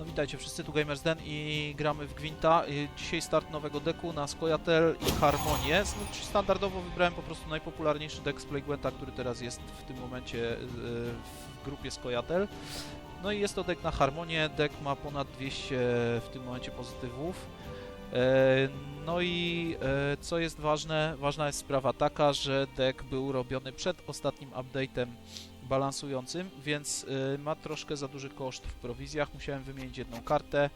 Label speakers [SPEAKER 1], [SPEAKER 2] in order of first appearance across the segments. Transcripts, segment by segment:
[SPEAKER 1] No witajcie wszyscy, tu Gamers Den i gramy w Gwinta. Y, Dzisiaj start nowego deku na Skojatel i Harmonię. No, standardowo wybrałem po prostu najpopularniejszy deck z Plague Gwenta, który teraz jest w tym momencie y, w grupie Skojatel. No i jest to deck na Harmonię. Deck ma ponad 200 w tym momencie pozytywów. E, No i e, co jest ważne? Ważna jest sprawa taka, że deck był robiony przed ostatnim update'em balansującym, więc y, ma troszkę za duży koszt w prowizjach. Musiałem wymienić jedną kartę,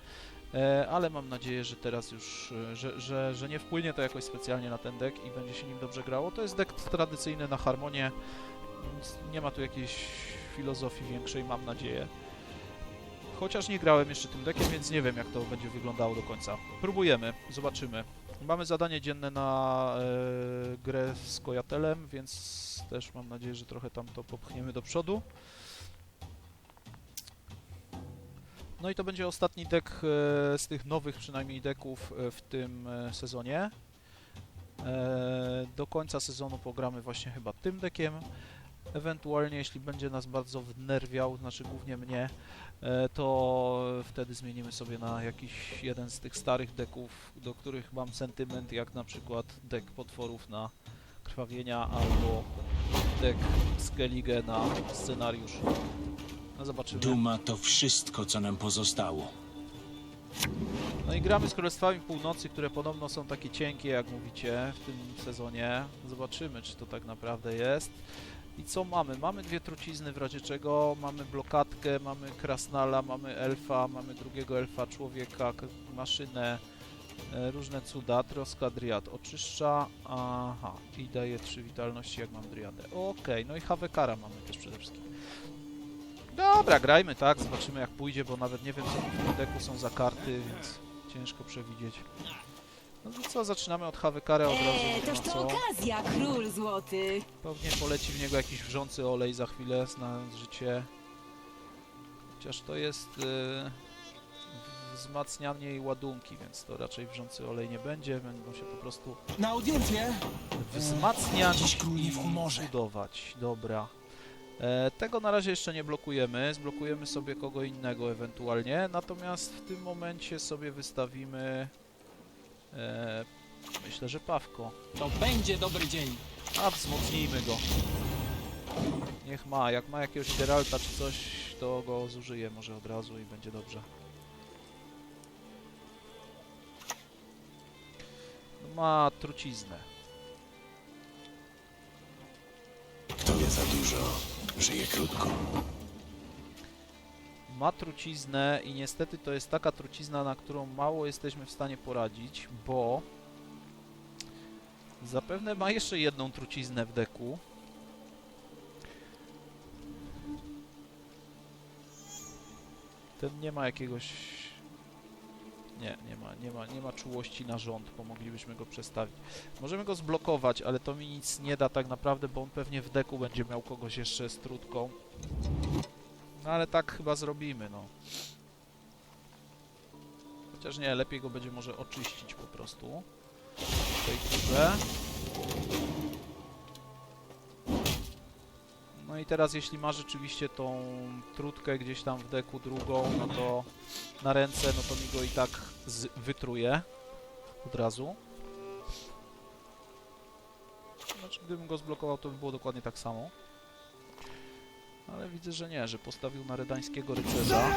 [SPEAKER 1] e, ale mam nadzieję, że teraz już, y, że, że, że nie wpłynie to jakoś specjalnie na ten deck i będzie się nim dobrze grało. To jest deck tradycyjny na harmonię, nie ma tu jakiejś filozofii większej, mam nadzieję. Chociaż nie grałem jeszcze tym deckiem, więc nie wiem jak to będzie wyglądało do końca. Próbujemy, zobaczymy. Mamy zadanie dzienne na e, grę z Kojatelem, więc też mam nadzieję, że trochę tam to popchniemy do przodu. No i to będzie ostatni deck e, z tych nowych przynajmniej decków e, w tym e, sezonie. E, do końca sezonu pogramy właśnie chyba tym deckiem. Ewentualnie jeśli będzie nas bardzo wnerwiał, znaczy głównie mnie, to wtedy zmienimy sobie na jakiś jeden z tych starych deków, do których mam sentyment, jak na przykład deck potworów na krwawienia albo deck Skellige na scenariusz. No zobaczymy.
[SPEAKER 2] Duma to wszystko, co nam pozostało.
[SPEAKER 1] No i gramy z Królestwami Północy, które podobno są takie cienkie, jak mówicie, w tym sezonie. Zobaczymy, czy to tak naprawdę jest. I co mamy? Mamy dwie trucizny w razie czego, mamy blokadkę, mamy krasnala, mamy elfa, mamy drugiego elfa, człowieka, maszynę, e, różne cuda, troska, driad oczyszcza, aha, i daje trzy witalności jak mam driadę. Okej, no i Havekara mamy też przede wszystkim. Dobra, grajmy tak, zobaczymy jak pójdzie, bo nawet nie wiem co w tym deku są za karty, więc ciężko przewidzieć. No to co, zaczynamy od Havekara od razu,
[SPEAKER 3] Eee,
[SPEAKER 1] nie ma
[SPEAKER 3] toż to
[SPEAKER 1] co.
[SPEAKER 3] okazja, król złoty.
[SPEAKER 1] Pewnie poleci w niego jakiś wrzący olej za chwilę, znając życie. Chociaż to jest yy, wzmacnianie i ładunki, więc to raczej wrzący olej nie będzie, będą się po prostu
[SPEAKER 2] Na audiencję!
[SPEAKER 1] wzmacniać
[SPEAKER 2] Dziś król nie w
[SPEAKER 1] i budować. Dobra. E, tego na razie jeszcze nie blokujemy, zblokujemy sobie kogo innego ewentualnie, natomiast w tym momencie sobie wystawimy e, myślę, że Pawko.
[SPEAKER 4] To będzie dobry dzień.
[SPEAKER 1] A wzmocnijmy go. Niech ma, jak ma jakiegoś Geralta czy coś, to go zużyje może od razu i będzie dobrze. No, Ma truciznę.
[SPEAKER 2] Kto wie za dużo, żyje krótko.
[SPEAKER 1] Ma truciznę i niestety to jest taka trucizna, na którą mało jesteśmy w stanie poradzić, bo zapewne ma jeszcze jedną truciznę w deku. Ten nie ma jakiegoś... Nie, nie ma, nie ma, nie ma czułości na rząd, bo moglibyśmy go przestawić. Możemy go zblokować, ale to mi nic nie da tak naprawdę, bo on pewnie w deku będzie miał kogoś jeszcze z trutką. No ale tak chyba zrobimy, no. Chociaż nie, lepiej go będzie może oczyścić po prostu. W tej turze. No i teraz jeśli ma rzeczywiście tą trutkę gdzieś tam w deku drugą, no to na ręce, no to mi go i tak wytruje od razu. Znaczy gdybym go zblokował, to by było dokładnie tak samo. Ale widzę, że nie, że postawił na redańskiego rycerza.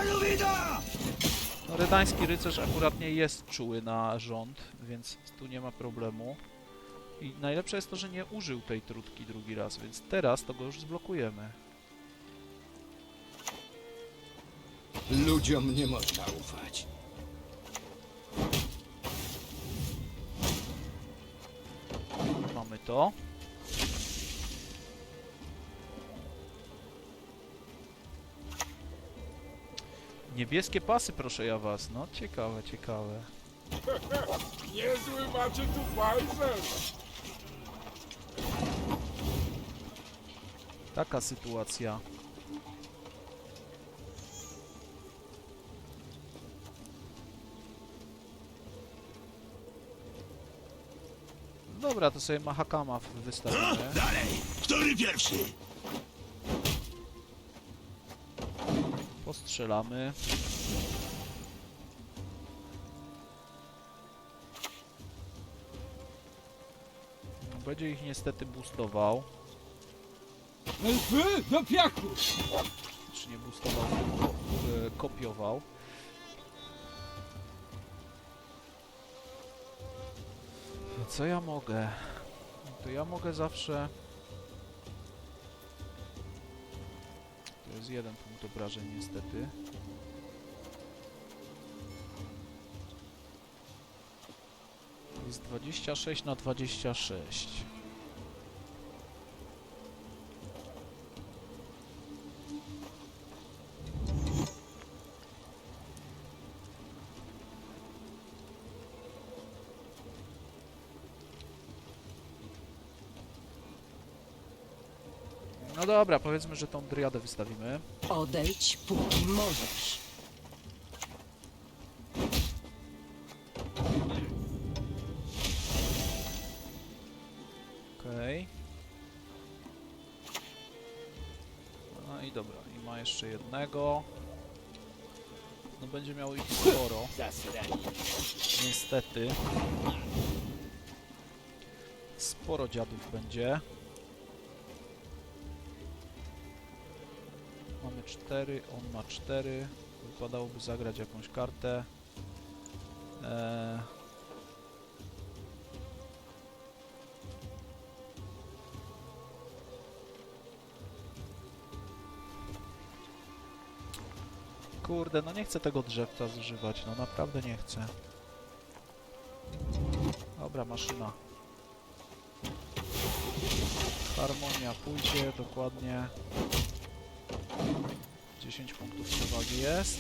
[SPEAKER 1] No, redański rycerz akurat nie jest czuły na rząd, więc tu nie ma problemu. I najlepsze jest to, że nie użył tej trutki drugi raz, więc teraz to go już zblokujemy.
[SPEAKER 5] Ludziom nie można ufać.
[SPEAKER 1] Mamy to. Niebieskie pasy, proszę ja was. No, ciekawe, ciekawe.
[SPEAKER 6] Niezły macie tu palce!
[SPEAKER 1] Taka sytuacja. Dobra, to sobie Mahakama wystawimy.
[SPEAKER 2] Dalej! Który pierwszy?
[SPEAKER 1] postrzelamy. No, będzie ich niestety boostował.
[SPEAKER 4] No Do piaku!
[SPEAKER 1] No Czy nie boostował, tylko e, kopiował. Co ja mogę? To ja mogę zawsze Jest jeden punkt obrażeń niestety. Jest 26 na 26. No dobra, powiedzmy, że tą driadę wystawimy.
[SPEAKER 3] Odejdź, póki możesz.
[SPEAKER 1] Okej. No i dobra, i ma jeszcze jednego. No będzie miał ich sporo. Niestety. Sporo dziadów będzie. Mamy cztery, on ma cztery. Wypadałoby zagrać jakąś kartę. Eee, Kurde, no nie chcę tego drzewca zużywać, no naprawdę nie chcę. Dobra, maszyna. Harmonia pójdzie, dokładnie. 10 punktów przewagi jest.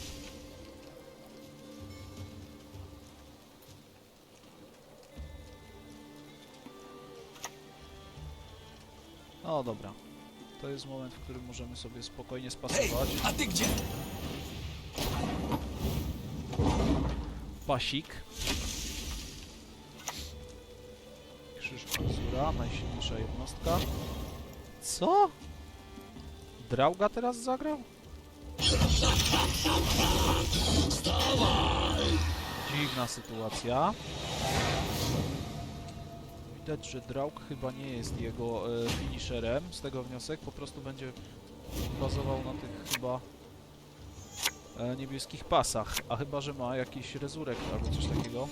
[SPEAKER 1] O, dobra. To jest moment, w którym możemy sobie spokojnie spasować.
[SPEAKER 4] A ty gdzie?
[SPEAKER 1] Pasik. Krzyż Azura, najsilniejsza jednostka. Co? Drauga teraz zagrał? Dziwna sytuacja. Widać, że Draug chyba nie jest jego e, finisherem. Z tego wniosek po prostu będzie bazował na tych chyba e, niebieskich pasach, a chyba, że ma jakiś rezurek albo coś takiego.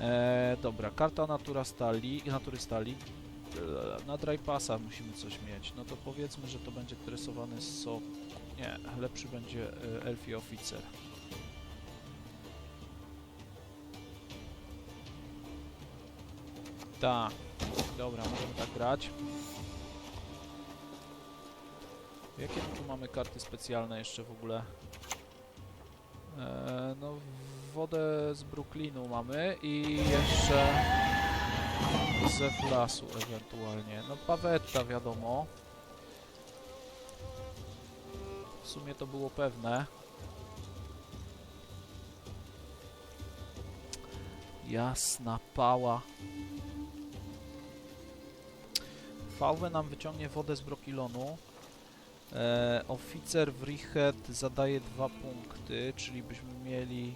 [SPEAKER 1] E, dobra, karta natura stali, natury stali. E, na dry pasa musimy coś mieć. No to powiedzmy, że to będzie tresowany sok. Nie, lepszy będzie e, elfi oficer. Tak, dobra, możemy tak grać. Jakie tu mamy karty specjalne jeszcze w ogóle? Eee, no, wodę z Brooklynu mamy i jeszcze ze Flasu ewentualnie. No, Pawetta wiadomo. Sumie to było pewne. Jasna pała. Fałwę nam wyciągnie wodę z Brokilonu. E, oficer w Richet zadaje dwa punkty, czyli byśmy mieli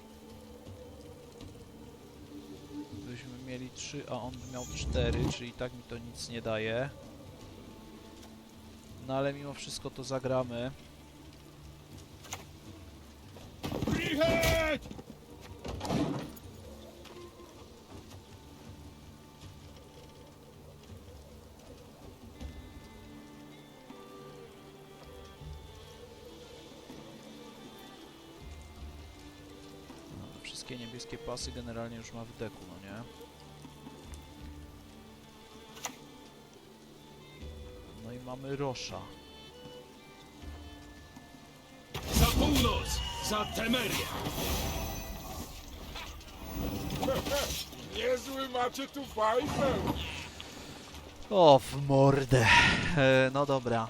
[SPEAKER 1] byśmy mieli 3, a on by miał 4, czyli tak mi to nic nie daje. No ale mimo wszystko to zagramy. Wszystkie niebieskie pasy generalnie już ma w deku, no nie? No i mamy Rosza.
[SPEAKER 5] Za północ! Za Temerię!
[SPEAKER 6] Niezły macie tu fajfę!
[SPEAKER 1] O, w mordę. E, no dobra.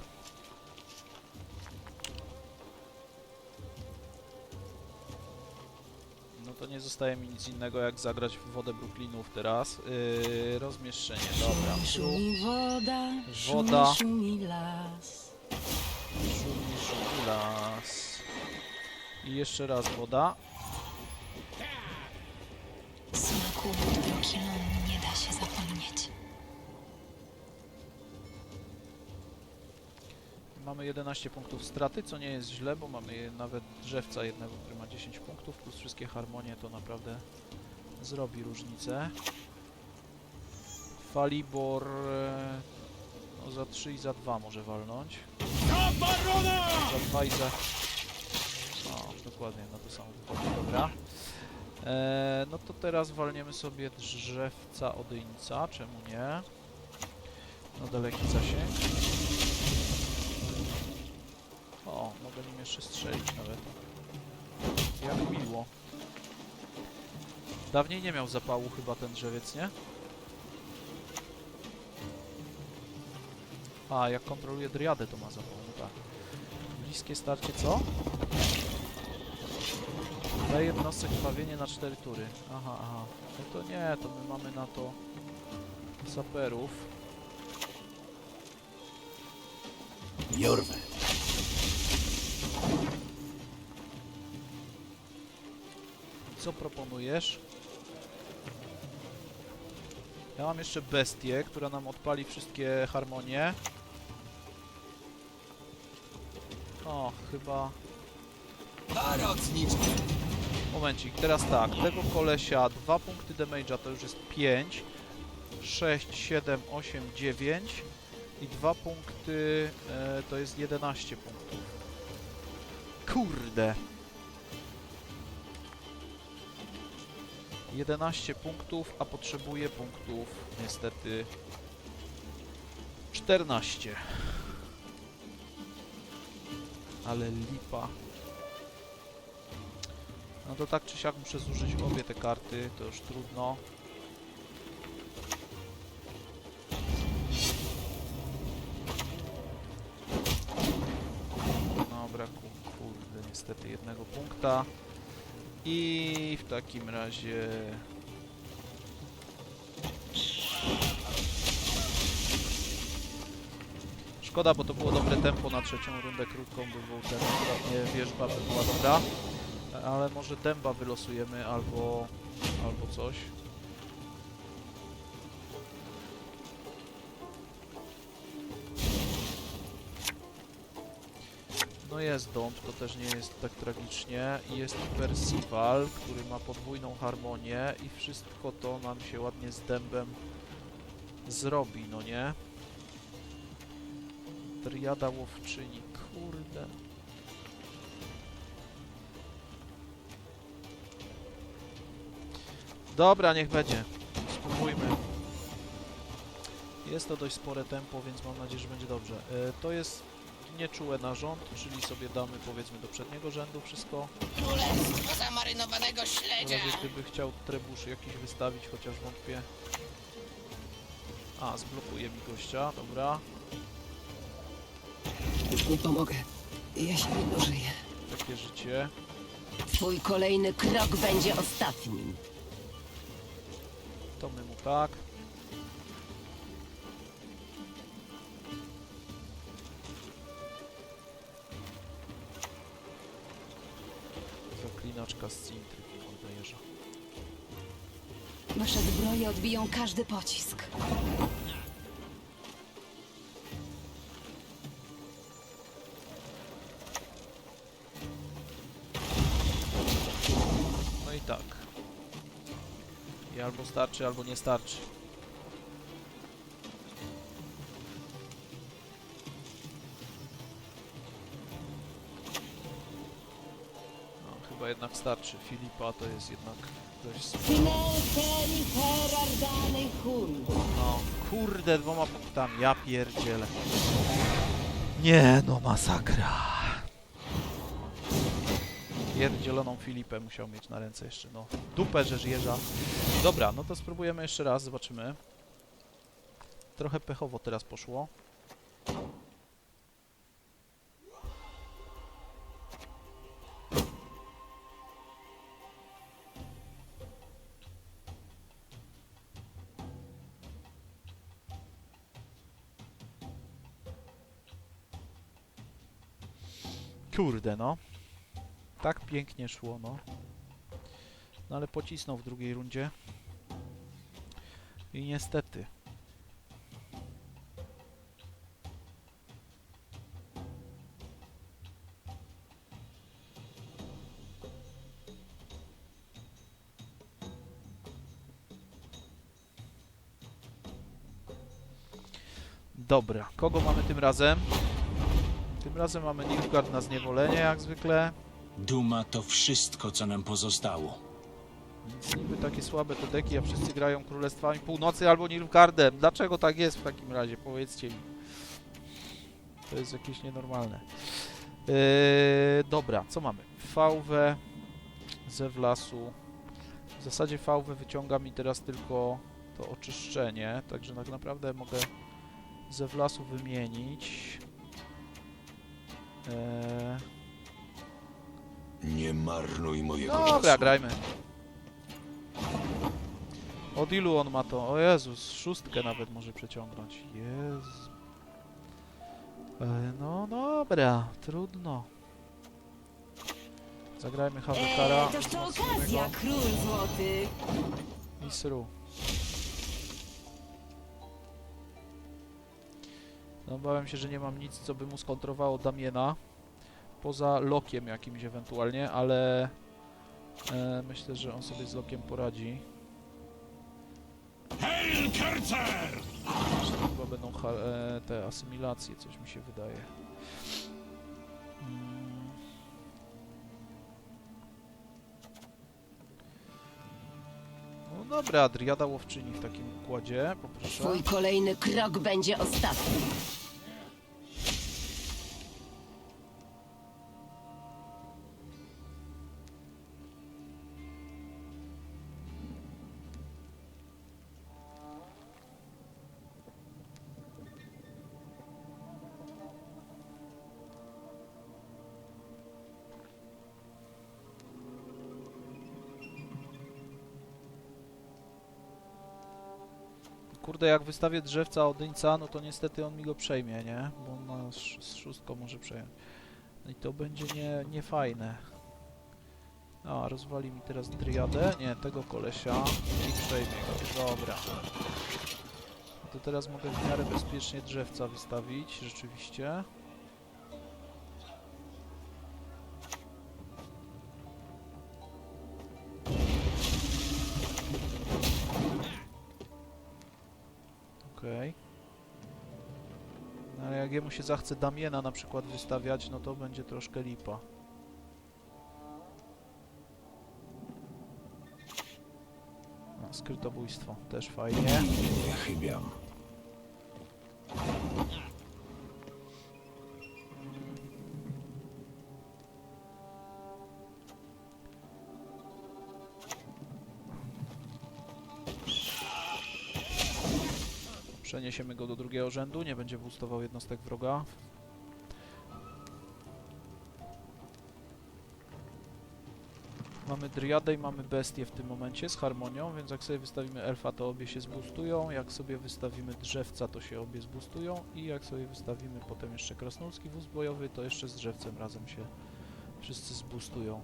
[SPEAKER 1] Nie zostaje mi nic innego jak zagrać w wodę Brooklynów teraz. Yy, rozmieszczenie, dobra.
[SPEAKER 3] Szumi woda,
[SPEAKER 1] Woda.
[SPEAKER 3] szumi, las.
[SPEAKER 1] Szumi, szumi las. I jeszcze raz woda.
[SPEAKER 7] Smaku wód Brokilonu
[SPEAKER 1] Mamy 11 punktów straty, co nie jest źle, bo mamy nawet drzewca jednego, który ma 10 punktów, plus wszystkie harmonie, to naprawdę zrobi różnicę. Falibor e, no, za 3 i za 2 może walnąć.
[SPEAKER 5] Za barona!
[SPEAKER 1] Za 2 i za... O, dokładnie, na to samo wychodzi, dobra. E, no to teraz walniemy sobie drzewca odyńca, czemu nie? Na daleki zasięg. Jeszcze strzelić nawet. Jak miło. Dawniej nie miał zapału chyba ten drzewiec, nie? A, jak kontroluje driadę to ma zapał, no tak. Bliskie starcie co? Daje jednostce krwawienie na 4 tury. Aha, aha. No to nie, to my mamy na to saperów.
[SPEAKER 2] Jorwet.
[SPEAKER 1] Co proponujesz? Ja mam jeszcze bestię, która nam odpali wszystkie harmonie. O, chyba...
[SPEAKER 4] Parocnicz!
[SPEAKER 1] Momencik, teraz tak, tego kolesia 2 punkty damage'a to już jest 5 6, 7, 8, 9 i 2 punkty e, to jest 11 punktów. Kurde! 11 punktów, a potrzebuję punktów niestety 14. Ale lipa. No to tak czy siak muszę zużyć obie te karty, to już trudno. No braku, kurde, niestety jednego punkta. I w takim razie... Szkoda, bo to było dobre tempo na trzecią rundę krótką, by był ten akurat wierzba by była dobra. Ale może dęba wylosujemy albo, albo coś. No jest dąb, to też nie jest tak tragicznie. I jest Percival, który ma podwójną harmonię i wszystko to nam się ładnie z dębem zrobi, no nie? Triada łowczyni, kurde. Dobra, niech będzie. Spróbujmy. Jest to dość spore tempo, więc mam nadzieję, że będzie dobrze. E, to jest nieczułe na rząd, czyli sobie damy powiedzmy do przedniego rzędu wszystko.
[SPEAKER 7] Królestwo zamarynowanego
[SPEAKER 1] W
[SPEAKER 7] śledzia.
[SPEAKER 1] razie gdyby chciał trebusz jakiś wystawić, chociaż wątpię. A, zblokuje mi gościa, dobra.
[SPEAKER 3] Już nie pomogę. Jeśli dożyję.
[SPEAKER 1] Takie życie.
[SPEAKER 3] Twój kolejny krok będzie ostatnim.
[SPEAKER 1] To my mu tak.
[SPEAKER 3] Odbiją każdy pocisk.
[SPEAKER 1] No i tak. I albo starczy, albo nie starczy. Chyba jednak starczy. Filipa to jest jednak dość... sp- No, kurde, dwoma punktami. Ja pierdzielę. Nie, no masakra. Pierdzieloną Filipę musiał mieć na ręce jeszcze, no. Dupę rzecz jeża. Dobra, no to spróbujemy jeszcze raz, zobaczymy. Trochę pechowo teraz poszło. Kurde, no. Tak pięknie szło, no. No ale pocisnął w drugiej rundzie. I niestety. Dobra, kogo mamy tym razem? Tym razem mamy Nilfgaard na zniewolenie, jak zwykle.
[SPEAKER 4] Duma to wszystko, co nam pozostało.
[SPEAKER 1] Więc niby takie słabe te deki, a wszyscy grają Królestwami Północy albo Nilfgaardem. Dlaczego tak jest w takim razie? Powiedzcie mi. To jest jakieś nienormalne. Yy, dobra, co mamy? Fałwę ze wlasu. W zasadzie fałwę wyciąga mi teraz tylko to oczyszczenie, także tak naprawdę mogę ze wlasu wymienić. Eee,
[SPEAKER 2] Nie marnuj mojego
[SPEAKER 1] Dobra,
[SPEAKER 2] czasu.
[SPEAKER 1] grajmy. Od ilu on ma to? O Jezus, szóstkę nawet może przeciągnąć. Jezu. E, no dobra, trudno. Zagrajmy Havekara.
[SPEAKER 3] Eee, toż to okazja, król złoty.
[SPEAKER 1] Misru. Obawiam się, że nie mam nic, co by mu skontrowało Damiena. Poza Lokiem jakimś ewentualnie, ale e, myślę, że on sobie z Lokiem poradzi.
[SPEAKER 5] Hail Kercer!
[SPEAKER 1] Chyba będą e, te asymilacje, coś mi się wydaje. Mm. No dobra, Driada Łowczyni w takim układzie, poproszę.
[SPEAKER 3] Twój kolejny krok będzie ostatni.
[SPEAKER 1] Kurde, jak wystawię drzewca Odyńca, no to niestety on mi go przejmie, nie? Bo on ma z może przejąć. No i to będzie nie, nie fajne. A, rozwali mi teraz Driadę. Nie, tego kolesia. I przejmie go. Dobra. No to teraz mogę w miarę bezpiecznie drzewca wystawić, rzeczywiście. Okej. No ale jak jemu się zachce Damiena na przykład wystawiać, no to będzie troszkę lipa. No, skrytobójstwo, też fajnie.
[SPEAKER 2] Nie chybiam.
[SPEAKER 1] Przeniesiemy go do drugiego rzędu, nie będzie boostował jednostek wroga. Mamy Driadę i mamy Bestię w tym momencie z harmonią, więc jak sobie wystawimy Elfa, to obie się zboostują, jak sobie wystawimy Drzewca, to się obie zboostują i jak sobie wystawimy potem jeszcze Krasnoludzki wóz bojowy, to jeszcze z Drzewcem razem się wszyscy zboostują.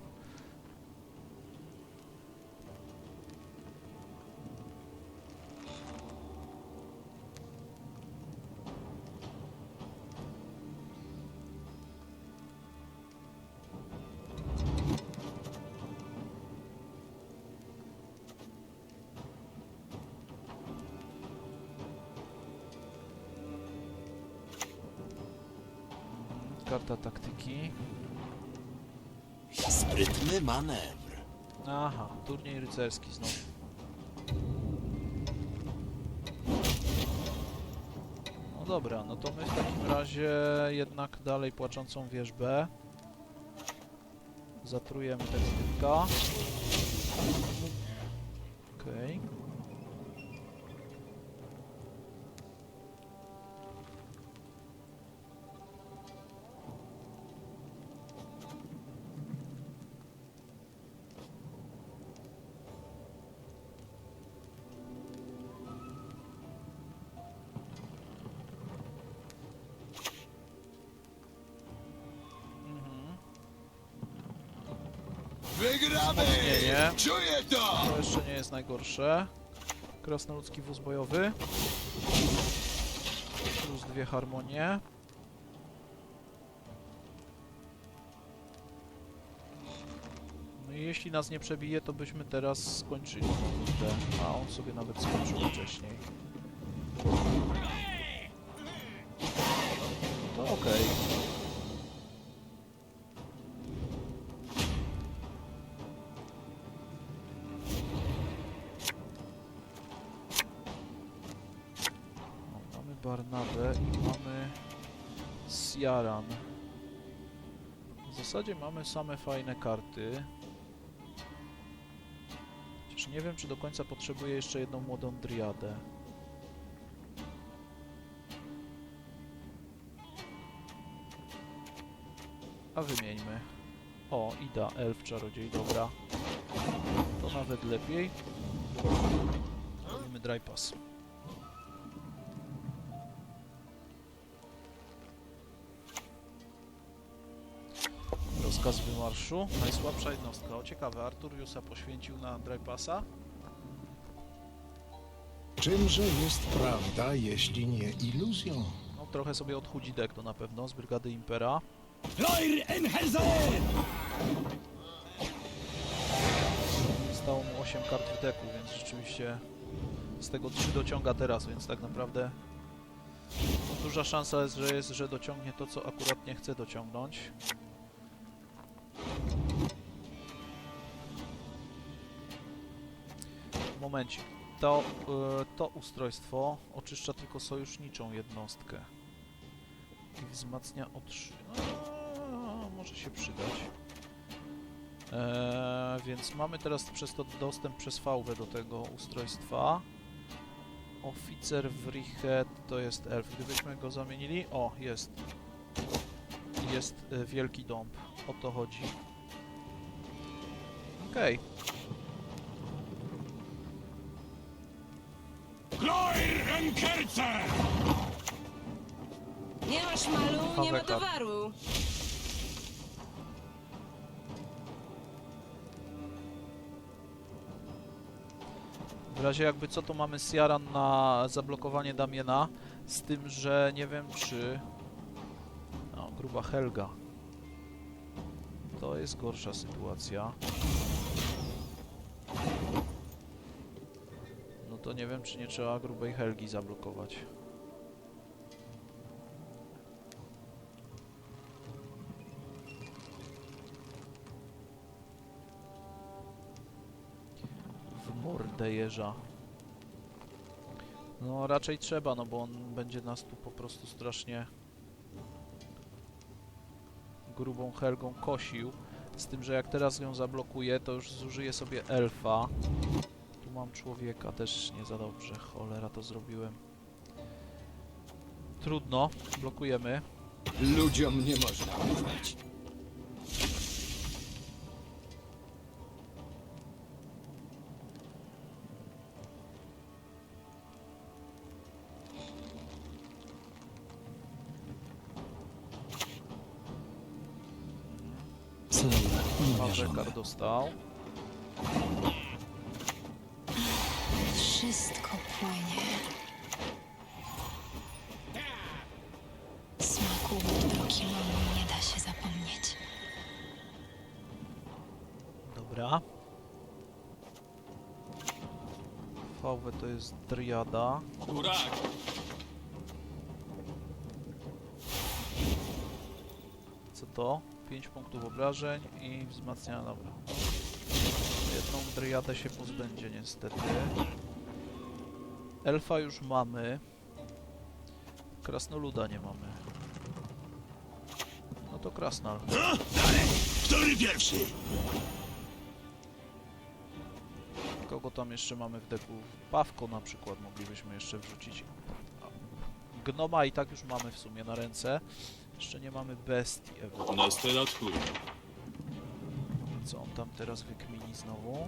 [SPEAKER 1] Karta taktyki.
[SPEAKER 2] Sprytny manewr.
[SPEAKER 1] Aha, turniej rycerski znowu. No dobra, no to my w takim razie jednak dalej płaczącą wieżbę. Zatrujemy tego typka.
[SPEAKER 2] Wygramy!
[SPEAKER 1] Wzmocnienie.
[SPEAKER 2] Czuję to!
[SPEAKER 1] To jeszcze nie jest najgorsze. Krasnoludzki wóz bojowy. Plus dwie harmonie. No i jeśli nas nie przebije, to byśmy teraz skończyli. A on sobie nawet skończył wcześniej. Barnabę i mamy Siaran. W zasadzie mamy same fajne karty. Chociaż nie wiem, czy do końca potrzebuję jeszcze jedną młodą driadę. A wymieńmy. O, Ida, elf, czarodziej, dobra. To nawet lepiej. Robimy dry pass. Rozkaz wymarszu. Najsłabsza jednostka. O ciekawe, Arturiusa poświęcił na dry passa.
[SPEAKER 2] Czymże jest prawda, jeśli nie iluzją?
[SPEAKER 1] No, trochę sobie odchudzi deck to na pewno z Brygady Impera.
[SPEAKER 5] Loir Enhelzer!
[SPEAKER 1] Stało mu 8 kart w deku, więc rzeczywiście z tego 3 dociąga teraz, więc tak naprawdę duża szansa jest, że jest, że dociągnie to, co akurat nie chce dociągnąć. Momencik. To, y, to ustrojstwo oczyszcza tylko sojuszniczą jednostkę i wzmacnia o 3. No, może się przydać. Eee, więc mamy teraz przez to dostęp przez VW do tego ustrojstwa. Oficer w Richet to jest elf. Gdybyśmy go zamienili... O, jest. Jest e, wielki dąb. O to chodzi. Okej.
[SPEAKER 5] Loir Enkerzer!
[SPEAKER 3] Nie masz malu, nie ma
[SPEAKER 1] Paweka.
[SPEAKER 3] towaru.
[SPEAKER 1] W razie jakby co, to mamy Siaran na zablokowanie Damiena. Z tym, że nie wiem czy... Gruba Helga. To jest gorsza sytuacja. No to nie wiem, czy nie trzeba grubej Helgi zablokować. W mordę jeża. No raczej trzeba, no bo on będzie nas tu po prostu strasznie grubą Helgą kosił. Z tym, że jak teraz ją zablokuję, to już zużyję sobie elfa. Tu mam człowieka, też nie za dobrze. Cholera, to zrobiłem. Trudno, blokujemy.
[SPEAKER 2] Ludziom nie można ufać.
[SPEAKER 1] Dostał.
[SPEAKER 8] Wszystko płynie. Smaku Wodbrokimonu nie da się zapomnieć.
[SPEAKER 1] Dobra. VW to jest Driada.
[SPEAKER 5] Burak!
[SPEAKER 1] Co to? 5 punktów obrażeń i wzmacniania, dobra. Jedną Driadę się pozbędzie niestety. Elfa już mamy. Krasnoluda nie mamy. No to Krasnal.
[SPEAKER 5] Który pierwszy?
[SPEAKER 1] Kogo tam jeszcze mamy w deku? Pawko na przykład moglibyśmy jeszcze wrzucić. Gnoma i tak już mamy w sumie na ręce. Jeszcze nie mamy bestii ewentualnie.
[SPEAKER 5] Na stylatku.
[SPEAKER 1] Co on tam teraz wykmini znowu?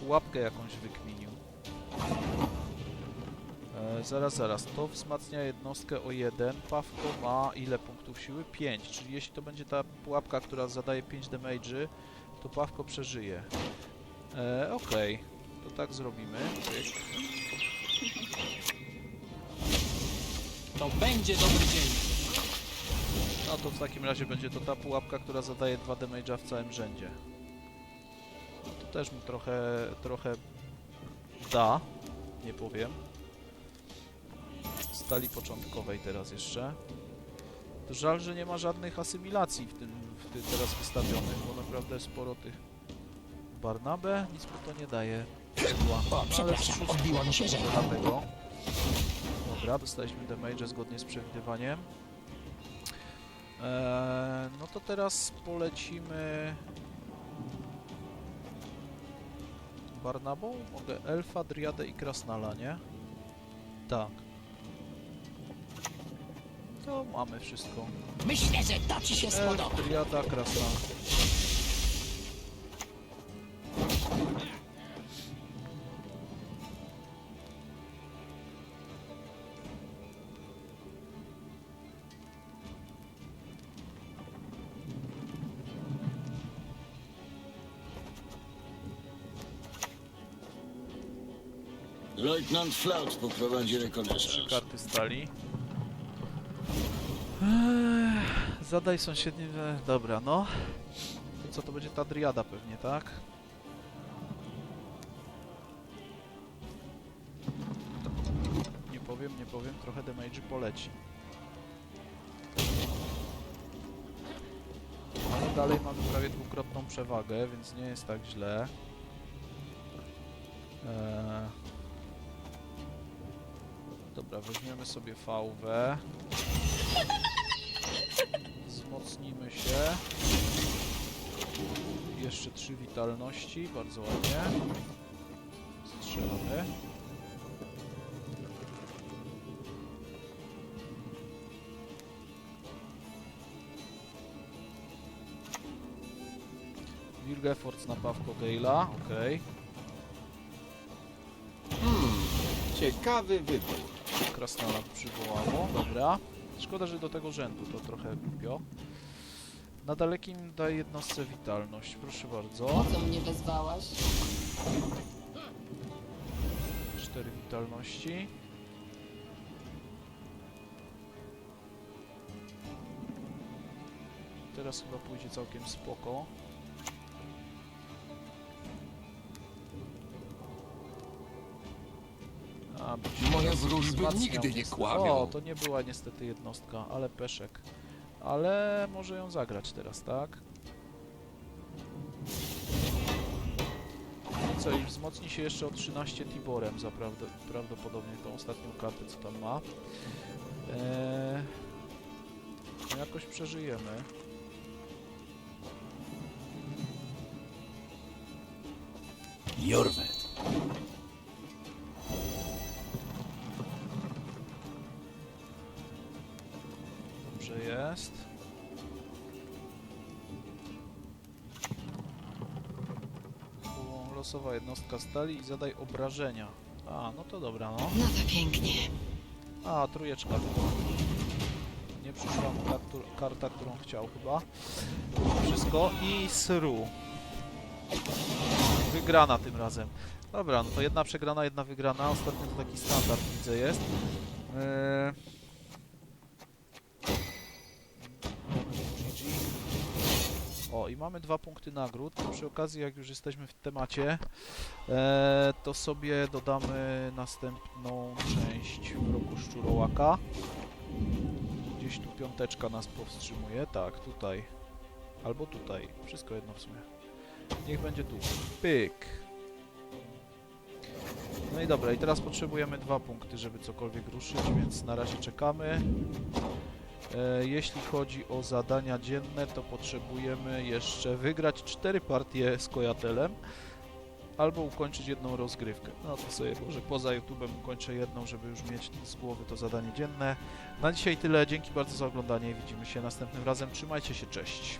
[SPEAKER 1] Pułapkę jakąś wykminił. Zaraz, zaraz. To wzmacnia jednostkę o 1. Pawko ma ile punktów siły? 5. Czyli jeśli to będzie ta pułapka, która zadaje 5 damage'y, to Pawko przeżyje. E, Okej. To tak zrobimy. Pyk.
[SPEAKER 4] To będzie dobry dzień.
[SPEAKER 1] No to w takim razie będzie to ta pułapka, która zadaje 2 damage'a w całym rzędzie. To też mu trochę, trochę da, nie powiem. Stali początkowej teraz jeszcze. To żal, że nie ma żadnych asymilacji w tym, w tym teraz wystawionych, bo naprawdę sporo tych... Barnabę nic mu to nie daje. Była.
[SPEAKER 3] O, przepraszam, odbiło mi się, że...
[SPEAKER 1] Dlatego. Dobra, dostaliśmy damage zgodnie z przewidywaniem. Eee, no to teraz polecimy... Barnabą? Mogę Elfa, Driadę i Krasnala, nie? Tak. To mamy wszystko.
[SPEAKER 3] Myślę, że to ci się spodoba.
[SPEAKER 1] Elf, Driada, Krasnal.
[SPEAKER 5] Leutnant Flaut poprowadzi
[SPEAKER 1] Trzy
[SPEAKER 5] rekonesans.
[SPEAKER 1] karty stali. Zadaj sąsiednim... Dobra, no. Co, to będzie ta driada pewnie, tak? Nie powiem, nie powiem, trochę damage poleci. Ale dalej mamy prawie dwukrotną przewagę, więc nie jest tak źle. Eee... Dobra, weźmiemy sobie fałwę. Trzy witalności, bardzo ładnie. Strzelamy. Wilgefortz na Pawko Gale'a, okej.
[SPEAKER 2] Ciekawy wybór.
[SPEAKER 1] Krasnala przywołało, dobra. Szkoda, że do tego rzędu to trochę głupio. Na dalekim daje jednostce witalność, proszę bardzo.
[SPEAKER 3] co mnie wezwałaś?
[SPEAKER 1] Cztery witalności. Teraz chyba pójdzie całkiem spoko. A, bo się
[SPEAKER 2] Moje
[SPEAKER 1] teraz
[SPEAKER 2] wróżby
[SPEAKER 1] wzmacniał
[SPEAKER 2] nigdy nie
[SPEAKER 1] niestety.
[SPEAKER 2] kłamią.
[SPEAKER 1] O, to nie była niestety jednostka, ale peszek. Ale może ją zagrać teraz, tak? I co, i wzmocni się jeszcze o 13 Tiborem za prawd prawdopodobnie tą ostatnią kartę, co tam ma. Eee, no jakoś przeżyjemy.
[SPEAKER 2] Jorwet.
[SPEAKER 1] Losowa jednostka stali i zadaj obrażenia. A, no to dobra, no.
[SPEAKER 8] No to pięknie.
[SPEAKER 1] A, trójeczka. Nie przyszła mu kartu, karta, którą chciał chyba. Wszystko i sru. Wygrana tym razem. Dobra, no to jedna przegrana, jedna wygrana. Ostatnio to taki standard widzę jest. Eee... O, i mamy dwa punkty nagród. To przy okazji, jak już jesteśmy w temacie, e, to sobie dodamy następną część roku Szczurołaka. Gdzieś tu piąteczka nas powstrzymuje. Tak, tutaj. Albo tutaj. Wszystko jedno w sumie. Niech będzie tu. Pyk. No i dobra, i teraz potrzebujemy dwa punkty, żeby cokolwiek ruszyć, więc na razie czekamy. E, jeśli chodzi o zadania dzienne, to potrzebujemy jeszcze wygrać cztery partie z Kojatelem albo ukończyć jedną rozgrywkę. No to sobie może poza YouTube'em ukończę jedną, żeby już mieć z głowy to zadanie dzienne. Na dzisiaj tyle, dzięki bardzo za oglądanie widzimy się następnym razem. Trzymajcie się, cześć!